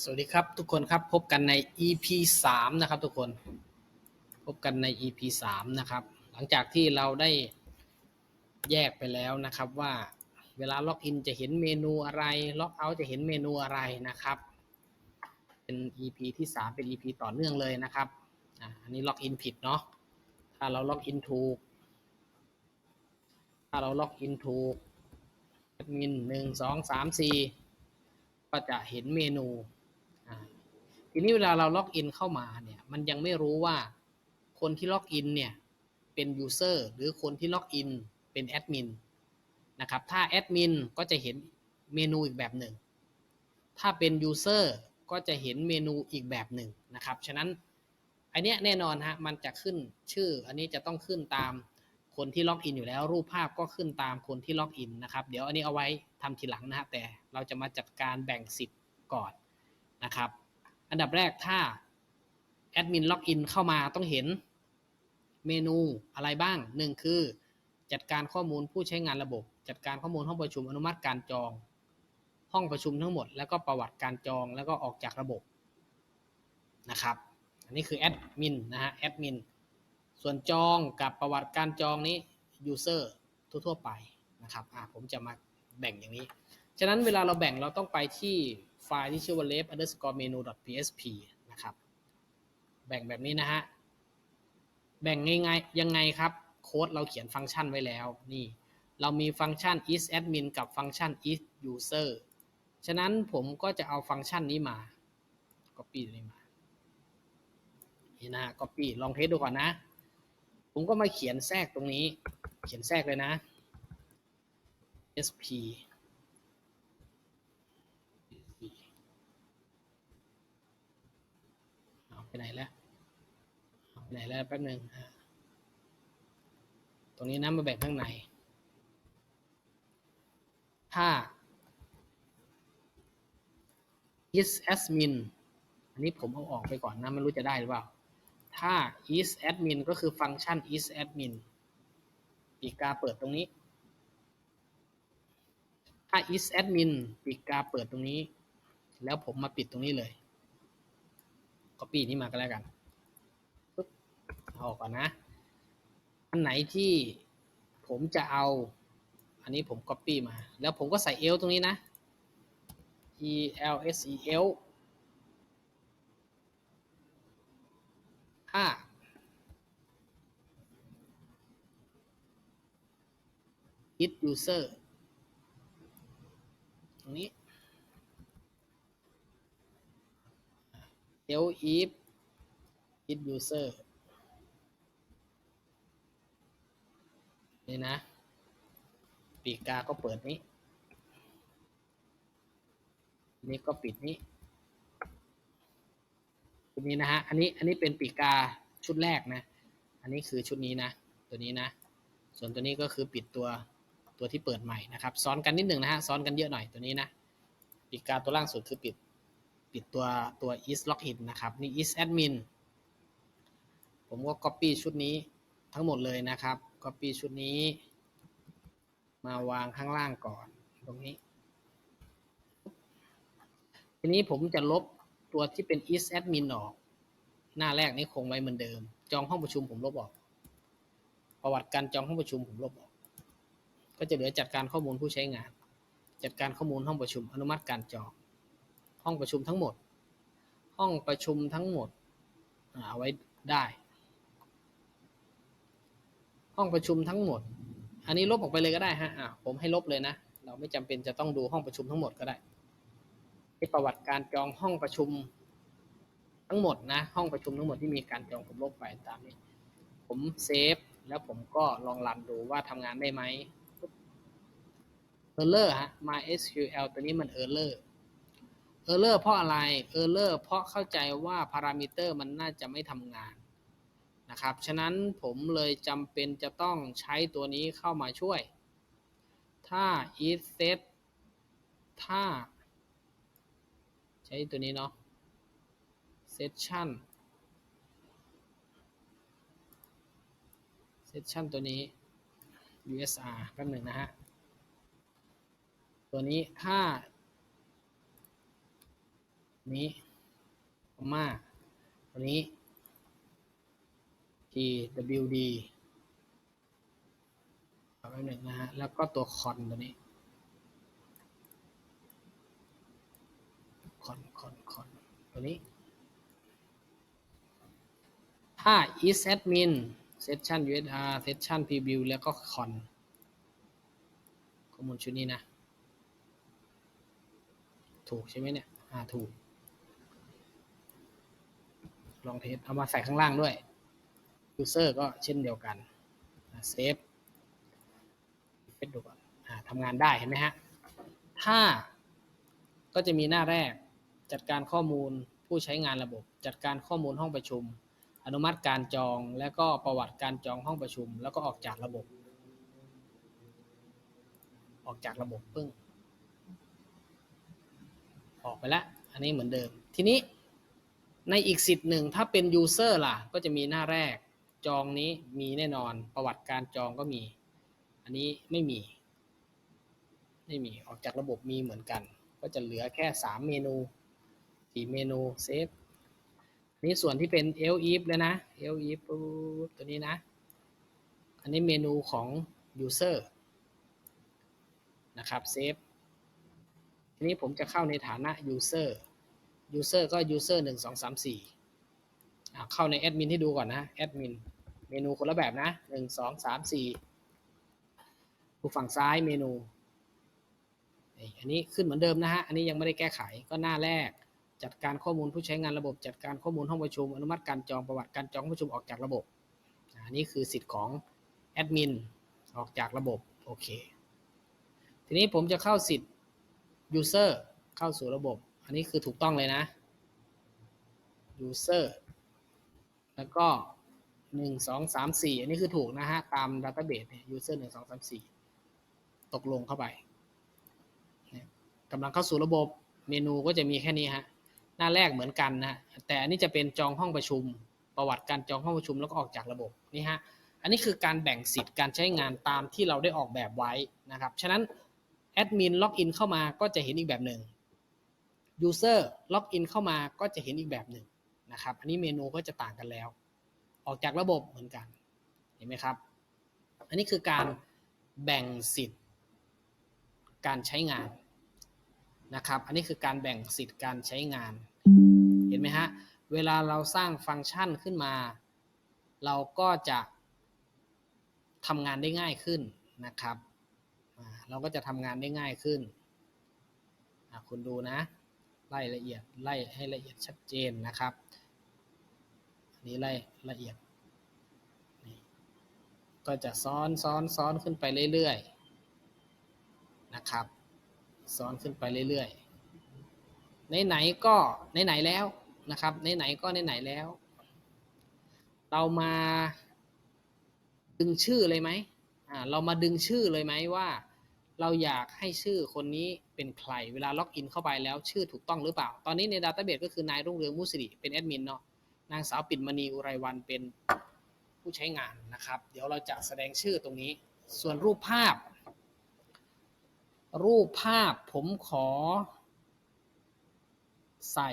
สวัสดีครับทุกคนครับพบกันใน EP 3นะครับทุกคนพบกันใน EP 3นะครับ หลังจากที่เราได้แยกไปแล้วนะครับว่าเวลาล็อกอินจะเห็นเมนูอะไรล็อกเอาท์จะเห็นเมนูอะไรนะครับ เป็น EP ที่3เป็น EP ต่อเนื่องเลยนะครับอันนี้ล็อกอินผิดเนาะถ้าเราล็อกอินถูก ถ้าเราล็อกอินถูกแอดมินหนึ่งสองสามสี่ก็จะเห็นเมนู ทีนี้เวลาเราล็อกอินเข้ามาเนี่ย มันยังไม่รู้ว่าคนที่ล็อกอินเนี่ยเป็นยูเซอร์หรือคนที่ล็อกอินเป็นแอดมินนะครับ ถ้าแอดมินก็จะเห็นเมนูอีกแบบหนึ่ง ถ้าเป็นยูเซอร์ก็จะเห็นเมนูอีกแบบหนึ่งนะครับ ฉะนั้นอันเนี้ยแน่นอนฮะ มันจะขึ้นชื่อ อันนี้จะต้องขึ้นตามคนที่ล็อกอินอยู่แล้ว รูปภาพก็ขึ้นตามคนที่ล็อกอินนะครับ เดี๋ยวอันนี้เอาไว้ทำทีหลังนะฮะ แต่เราจะมาจัดการแบ่งสิทธิ์ก่อน นะครับ อันดับแรกถ้าแอดมินล็อกอินเข้ามาต้องเห็นเมนูอะไรบ้างหนึ่งคือ จัดการข้อมูลผู้ใช้งานระบบ จัดการข้อมูลห้องประชุมอนุมัติการจอง ห้องประชุมทั้งหมด แล้วก็ประวัติการจองแล้วก็ออกจากระบบนะครับ อันนี้คือแอดมินนะฮะแอดมินส่วนจองกับประวัติการจองนี้ยูเซอร์ทั่วๆไปนะครับอ่าผมจะมาแบ่งอย่างนี้ ฉะนั้นเวลาเราแบ่งเราต้องไปที่ ไฟล์ที่ชื่อว่า left underscore menu php นะครับ แบ่งแบบนี้นะฮะ แบ่งง่ายๆยังไงครับ โค้ดเราเขียนฟังก์ชันไว้แล้ว นี่ เรามีฟังก์ชัน is admin กับฟังก์ชัน is user ฉะนั้นผมก็จะเอาฟังก์ชันนี้มา copy ตัวนี้มา นี่นะ copy ลองเทสดูก่อนนะ ผมก็มาเขียนแทรกตรงนี้ เขียนแทรกเลยนะ sp เอาไปไหนแล้วเอาไปไหนแล้วแป๊บหนึ่งตรงนี้นะมาแบ่งข้างใน ถ้า is admin อันนี้ผมเอาออกไปก่อนนะ ไม่รู้จะได้หรือเปล่า ถ้า is admin ก็คือฟังก์ชัน is admin ปีกกาเปิดตรงนี้ ถ้า is admin ปีกกาเปิดตรงนี้ แล้วผมมาปิดตรงนี้เลย copy นี้มาก็แล้วกันปึ๊บเอาออกก่อนนะ อันไหนที่ผมจะเอา อันนี้ผม copy มา แล้วผมก็ใส่ l ตรงนี้นะ e l s e l ถ้า it user ตรงนี้ l if it user นี่นะ ปีกกาก็เปิดนี้ นี่ก็ปิดนี้ชุดนี้นะฮะ อันนี้ อันนี้เป็นปีกกาชุดแรกนะ อันนี้คือชุดนี้นะ ตัวนี้นะ ส่วนตัวนี้ก็คือปิดตัวตัวที่เปิดใหม่นะครับ ซ้อนกันนิดหนึ่งนะฮะ ซ้อนกันเยอะหน่อยตัวนี้นะ ปีกกาตัวล่างสุดคือปิด ปิดตัวตัว is login นะครับ นี่ is admin ผมก็ copy ชุดนี้ทั้งหมดเลยนะครับ copy ชุดนี้ มาวางข้างล่างก่อน ตรงนี้ ทีนี้ผมจะลบตัวที่เป็น is admin ออก หน้าแรกนี้คงไว้เหมือนเดิม จองห้องประชุมผมลบออก ประวัติการจองห้องประชุมผมลบออก ก็จะเหลือจัดการข้อมูลผู้ใช้งาน จัดการข้อมูลห้องประชุมอนุมัติการจอง ห้องประชุมทั้งหมด ห้องประชุมทั้งหมดเอาไว้ได้ ห้องประชุมทั้งหมด อันนี้ลบออกไปเลยก็ได้ฮะอ่าผมให้ลบเลยนะ เราไม่จำเป็นจะต้องดูห้องประชุมทั้งหมดก็ได้ประวัติการจองห้องประชุมทั้งหมดนะ ห้องประชุมทั้งหมดที่มีการจองผมลบไปตามนี้ ผมเซฟแล้วผมก็ลองรันดูว่าทำงานได้ไหมเออร์เลอร์ฮะ MySQL ตัวนี้มันเออร์ เอออร์เลอร์เพราะอะไรเออร์เลอร์เพราะเข้าใจว่าพารามิเตอร์มันน่าจะไม่ทำงานนะครับ ฉะนั้นผมเลยจำเป็นจะต้องใช้ตัวนี้เข้ามาช่วย ถ้า is set ถ้า ใช้ตัวนี้เนาะ session session ตัวนี้ USR แป๊บหนึ่งนะฮะ ตัวนี้ถ้า นี้คอมมาตัวนี้ twd เอาไว้หนึ่งนะฮะ แล้วก็ตัวคอนตัวนี้คอนคอนคอนตัวนี้ ถ้า is admin session usr session preview แล้วก็ con ข้อมูลชุดนี้นะ ถูกใช่ไหมเนี่ย อ่า ถูก ลองเทสเอามาใส่ข้างล่างด้วย user ก็เช่นเดียวกันเซฟเฟซดูก่อนทำงานได้เห็นไหมฮะ ถ้าก็จะมีหน้าแรก จัดการข้อมูลผู้ใช้งานระบบ จัดการข้อมูลห้องประชุม อนุมัติการจอง และก็ประวัติการจองห้องประชุม แล้วก็ออกจากระบบ ออกจากระบบปึ้ง ออกไปแล้ว อันนี้เหมือนเดิม ทีนี้ ในอีกสิทธิ์หนึ่งถ้าเป็น user ล่ะ ก็จะมีหน้าแรก จองนี้มีแน่นอนประวัติการจองก็มี อันนี้ไม่มี ไม่มีออกจากระบบมีเหมือนกัน ก็จะเหลือแค่ 3 เมนู4เมนูเซฟนี่ส่วนที่เป็น l if เลยนะ l if ตัวนี้นะ อันนี้เมนูของ user นะครับเซฟทีนี้ผมจะเข้าในฐานะ user user ก็ user 1 2 3 4เข้าในแอดมินให้ดูก่อนนะแอดมินเมนูคนละแบบนะ1 2 3 4ดูฝั่งซ้ายเมนูอันนี้ขึ้นเหมือนเดิมนะฮะ อันนี้ยังไม่ได้แก้ไขก็หน้าแรก จัดการข้อมูลผู้ใช้งานระบบ จัดการข้อมูลห้องประชุม อนุมัติการจองประวัติการจองประชุมออกจากระบบ อันนี้คือสิทธิ์ของแอดมินออกจากระบบ โอเค ทีนี้ผมจะเข้าสิทธิ์ user เข้าสู่ระบบ อันนี้คือถูกต้องเลยนะ user แล้วก็1 2 3 4อันนี้คือถูกนะฮะ ตาม database เนี่ย user 1 2 3 4ตกลงเข้าไปกำลังเข้าสู่ระบบเมนูก็จะมีแค่นี้ฮะ หน้าแรกเหมือนกันนะแต่อันนี้จะเป็นจองห้องประชุม ประวัติการจองห้องประชุมแล้วก็ออกจากระบบนี่ฮะ อันนี้คือการแบ่งสิทธิ์การใช้งานตามที่เราได้ออกแบบไว้นะครับ ฉะนั้นแอดมินล็อกอินเข้ามาก็จะเห็นอีกแบบหนึ่ง User ล็อกอินเข้ามาก็จะเห็นอีกแบบหนึ่งนะครับ อันนี้เมนูก็จะต่างกันแล้ว ออกจากระบบเหมือนกัน เห็นไหมครับ อันนี้คือการแบ่งสิทธิ์ การใช้งานนะครับ อันนี้คือการแบ่งสิทธิ์การใช้งาน เห็นไหมฮะ เวลาเราสร้างฟังก์ชันขึ้นมา เราก็จะทำงานได้ง่ายขึ้นนะครับ เราก็จะทำงานได้ง่ายขึ้น คุณดูนะ ไล่ละเอียดไล่ให้ละเอียดชัดเจนนะครับอันนี้ไล่ละเอียดก็จะซ้อนซ้อนซ้อนขึ้นไปเรื่อยๆนะครับ ซ้อนขึ้นไปเรื่อยๆไหนๆก็ไหนๆแล้วนะครับไหนๆก็ไหนๆแล้ว เรามาดึงชื่อเลยไหมอ่าเรามาดึงชื่อเลยไหมว่า เราอยากให้ชื่อคนนี้เป็นใคร เวลาล็อกอินเข้าไปแล้วชื่อถูกต้องหรือเปล่า ตอนนี้ในดัตเตอร์เบสก็คือนายรุ่งเรืองมุสิริเป็นแอดมินเนาะ นางสาวปิ่นมณีอุไรวันเป็นผู้ใช้งานนะครับ เดี๋ยวเราจะแสดงชื่อตรงนี้ ส่วนรูปภาพ รูปภาพผมขอ ใส่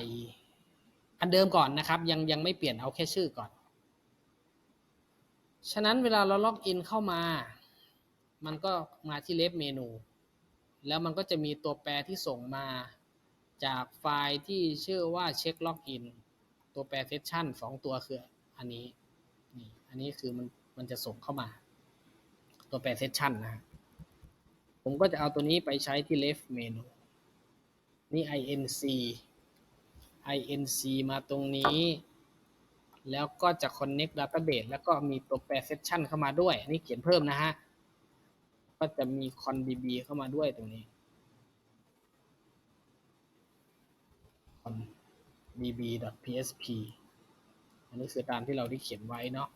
อันเดิมก่อนนะครับ ยังยังไม่เปลี่ยนเอาแค่ชื่อก่อน ฉะนั้นเวลาเราล็อกอินเข้ามา มันก็มาที่เลฟเมนู แล้วมันก็จะมีตัวแปรที่ส่งมาจากไฟล์ที่ชื่อว่าเช็คล็อกอินตัวแปรเซสชันสองตัวคืออันนี้นี่อันนี้คือมันมันจะส่งเข้ามา ตัวแปรเซสชันนะผมก็จะเอาตัวนี้ไปใช้ที่ left menu นี่ inc inc มาตรงนี้ แล้วก็จะ connect database แล้วก็มีตัวแปร session เข้ามาด้วย อันนี้เขียนเพิ่มนะฮะ ก็จะมี condb เข้ามาด้วยตรงนี้ condb.php อันนี้คือตามที่เราที่เขียนไว้เนาะ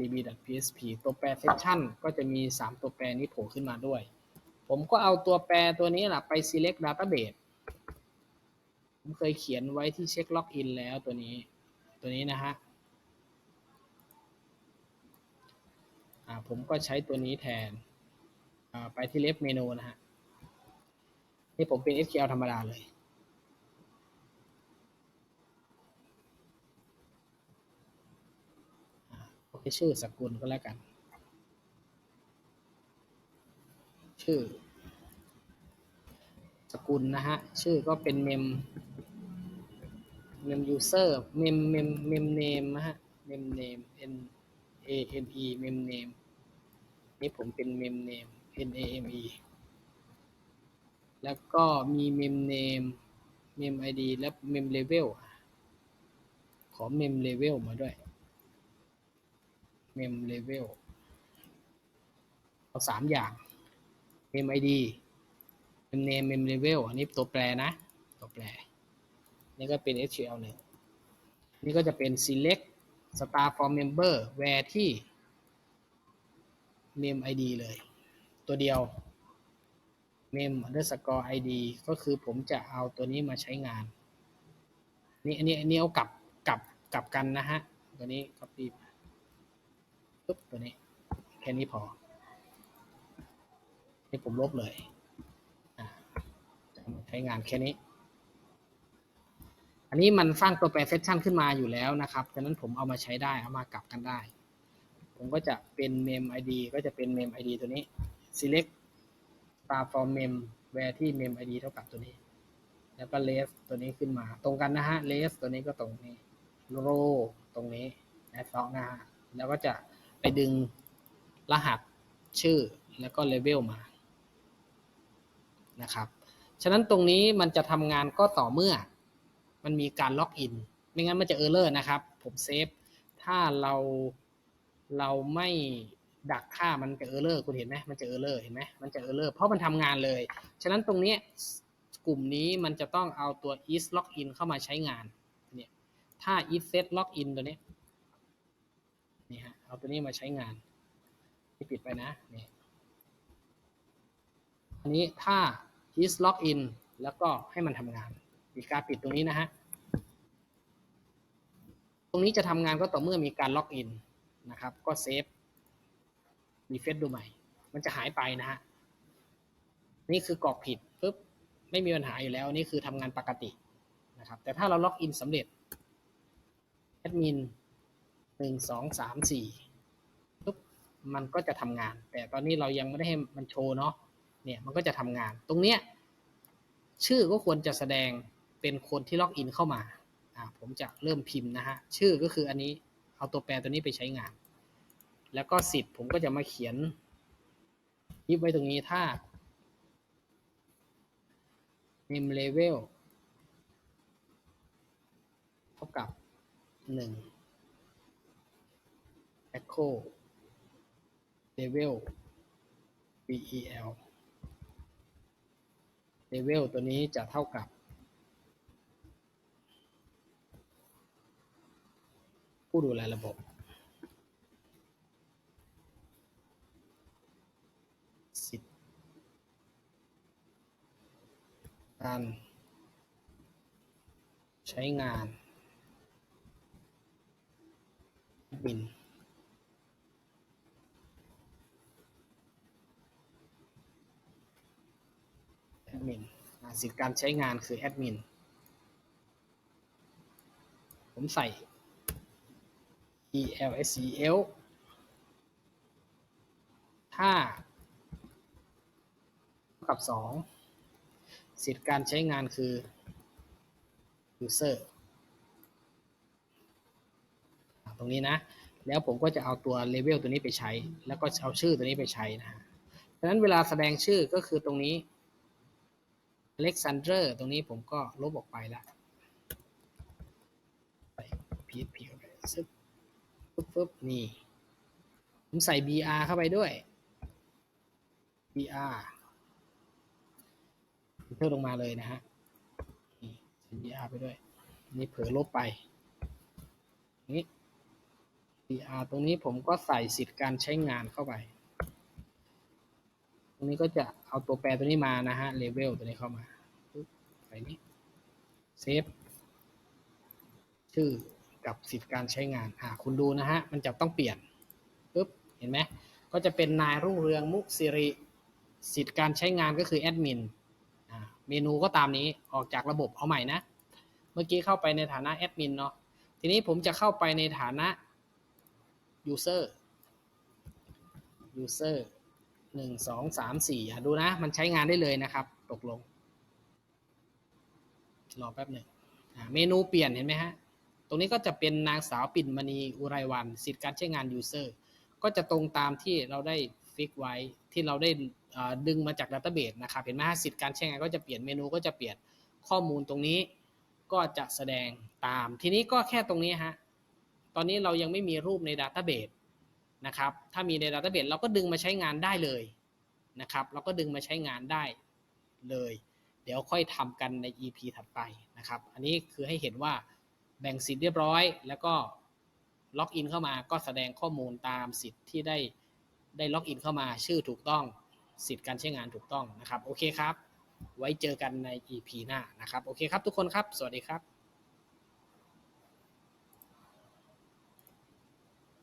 db.php ตัวแปร section ก็จะมี 3 ตัวแปรนี้โผล่ขึ้นมาด้วย ผมก็เอาตัวแปรตัวนี้แหละไป select database ผมเคยเขียนไว้ที่เช็คล็อกอินแล้วตัวนี้ ตัวนี้นะฮะ ผมก็ใช้ตัวนี้แทน ไปที่เลฟเมนูนะฮะ นี่ผมเป็น SQL ธรรมดาเลย โอเค ชื่อสกุลก็แล้วกัน ชื่อ สกุลนะฮะ ชื่อก็เป็นเมม เมมยูเซอร์ เมม เมม เมมเนมนะฮะ เมมเนม n a m e mem name นี่ผมเป็นเมมเนม n a m e แล้วก็มีเมมเนมเมม id และเมมเลเวลขอเมมเลเวลมาด้วยเมมเลเวลเอาสามอย่างเมม id เมมเนมเมมเลเวลอันนี้ตัวแปรนะ ตัวแปร นี่ก็เป็น SQL หนึ่งนี่ก็จะเป็น select star from member where ที่ mem id เลย ตัวเดียว mem underscore id ก็คือผมจะเอาตัวนี้มาใช้งาน นี่อันนี้อันนี้เอากลับกลับกลับกันนะฮะ ตัวนี้ copy ปุ๊บตัวนี้ แค่นี้พอ นี่ผมลบเลยใช้งานแค่นี้ อันนี้มันสร้างตัวแปรเซสชันขึ้นมาอยู่แล้วนะครับ ฉะนั้นผมเอามาใช้ได้ เอามากลับกันได้ ผมก็จะเป็น mem id ก็จะเป็น mem id ตัวนี้ select star from mem where ที่ mem id เท่ากับตัวนี้ แล้วก็ less ตัวนี้ขึ้นมา ตรงกันนะฮะ less ตัวนี้ก็ตรงนี้ row ตรงนี้และซอกนะฮะแล้วก็จะไปดึงรหัสชื่อแล้วก็ level มานะครับ ฉะนั้นตรงนี้มันจะทำงานก็ต่อเมื่อ มันมีการล็อกอิน ไม่งั้นมันจะเออร์เลอร์นะครับ ผมเซฟ ถ้าเรา เราไม่ดักค่ามันจะเออร์เลอร์คุณเห็นไหมมันจะเออร์เลอร์เห็นไหมมันจะเออร์เลอร์เพราะมันทำงานเลย ฉะนั้นตรงนี้กลุ่มนี้มันจะต้องเอาตัว is login เข้ามาใช้งานเนี่ยถ้า is set login ตัวนี้นี่ฮะเอาตัวนี้มาใช้งานที่ปิดไปนะนี่อันนี้ถ้า is login แล้วก็ให้มันทำงานมีการปิดตรงนี้นะฮะตรงนี้จะทำงานก็ต่อเมื่อมีการล็อกอิน นะครับ ก็เซฟรีเฟซดูใหม่ มันจะหายไปนะฮะ นี่คือกรอกผิดปุ๊บไม่มีปัญหาอยู่แล้ว นี่คือทำงานปกตินะครับ แต่ถ้าเราล็อกอินสำเร็จแอดมินหนึ่งสองสามสี่ปุ๊บมันก็จะทำงาน แต่ตอนนี้เรายังไม่ได้ให้มันโชว์เนาะเนี่ยมันก็จะทำงาน ตรงเนี้ยชื่อก็ควรจะแสดงเป็นคนที่ล็อกอินเข้ามา อ่า ผมจะเริ่มพิมพ์นะฮะ ชื่อก็คืออันนี้ เอาตัวแปรตัวนี้ไปใช้งาน แล้วก็สิทธิ์ผมก็จะมาเขียนยิบไว้ตรงนี้ถ้า name level เท่ากับหนึ่ง echo level vel level ตัวนี้จะเท่ากับ ผู้ดูแลระบบ สิทธิ์การ ใช้งานบินแอดมินสิทธิ์การใช้งานคือแอดมิน ผมใส่ ELSEL ถ้าเท่ากับ 2 สิทธิ์การใช้งานคือ user ตรงนี้นะ แล้วผมก็จะเอาตัว level ตัวนี้ไปใช้ แล้วก็เอาชื่อตัวนี้ไปใช้นะฮะดังนั้นเวลาแสดงชื่อก็คือตรงนี้ Alexander ตรงนี้ผมก็ลบออกไปล้วใส่ PHP เข้าไปซึบ ปุ๊บปุ๊บนี่ ผมใส่ BR เข้าไปด้วย BR เพิ่มลงมาเลยนะฮะนี่ใส่ BR ไปด้วย นี่เผลอลบไป นี่ BR ตรงนี้ผมก็ใส่สิทธิ์การใช้งานเข้าไป ตรงนี้ก็จะเอาตัวแปรตัวนี้มานะฮะ เลเวลตัวนี้เข้ามาปึ๊บใส่นี้ เซฟ ชื่อ กับสิทธิการใช้งานอ่าคุณดูนะฮะ มันจะต้องเปลี่ยนปึ๊บ เห็นไหม ก็จะเป็นนายรุ่งเรืองมุกสิริ สิทธิการใช้งานก็คือแอดมินเมนูก็ตามนี้ ออกจากระบบเอาใหม่นะ เมื่อกี้เข้าไปในฐานะแอดมินเนาะ ทีนี้ผมจะเข้าไปในฐานะ user user หนึ่งสองสามสี่ะดูนะ มันใช้งานได้เลยนะครับ ตกลง รอแป๊บหนึ่งเมนูเปลี่ยนเห็นไหมฮะ รงนี้ก็จะเป็นนางสาวปิ่นมณีอุไรวัน สิทธิการใช้งาน user ก็จะตรงตามที่เราได้ฟิกไว้ที่เราได้ดึงมาจากดัตเตอร์เบสนะครับเห็นไหมฮะสิทธิการใช้งานก็จะเปลี่ยนเมนูก็จะเปลี่ยนข้อมูลตรงนี้ก็จะแสดงตาม ทีนี้ก็แค่ตรงนี้ฮะตอนนี้เรายังไม่มีรูปในดัตเตอร์เบสนะครับถ้ามีในดัตเตอร์เบสเราก็ดึงมาใช้งานได้เลยนะครับเราก็ดึงมาใช้งานได้เลย เดี๋ยวค่อยทำกันใน EP ถัดไปนะครับ อันนี้คือให้เห็นว่า แบ่งสิทธิ์เรียบร้อย แล้วก็ล็อกอินเข้ามาก็แสดงข้อมูลตามสิทธิ์ที่ได้ได้ล็อกอินเข้ามาชื่อถูกต้องสิทธิ์การใช้งานถูกต้องนะครับ โอเคครับ ไว้เจอกันใน EP หน้านะครับ โอเคครับทุกคนครับ สวัสดีครับ